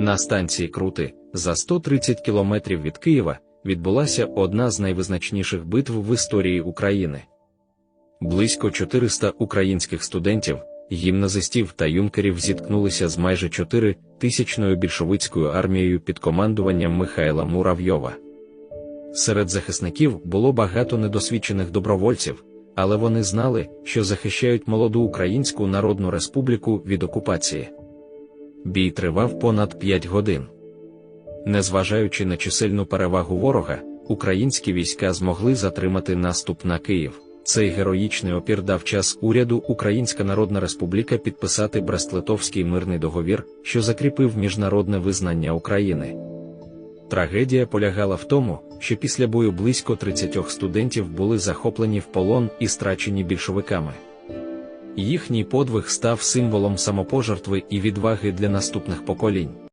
На станції Крути, за 130 кілометрів від Києва, відбулася одна з найвизначніших битв в історії України. Близько 400 українських студентів, гімназистів та юнкерів зіткнулися з майже 4 тисячною більшовицькою армією під командуванням Михайла Муравйова. Серед захисників було багато недосвідчених добровольців, але вони знали, що захищають молоду Українську Народну Республіку від окупації. Бій тривав понад 5 годин. Незважаючи на чисельну перевагу ворога, українські війська змогли затримати наступ на Київ. Цей героїчний опір дав час уряду Українська Народна Республіка підписати Брест-Литовський мирний договір, що закріпив міжнародне визнання України. Трагедія полягала в тому, що після бою близько 30 студентів були захоплені в полон і страчені більшовиками. Їхній подвиг став символом самопожертви і відваги для наступних поколінь.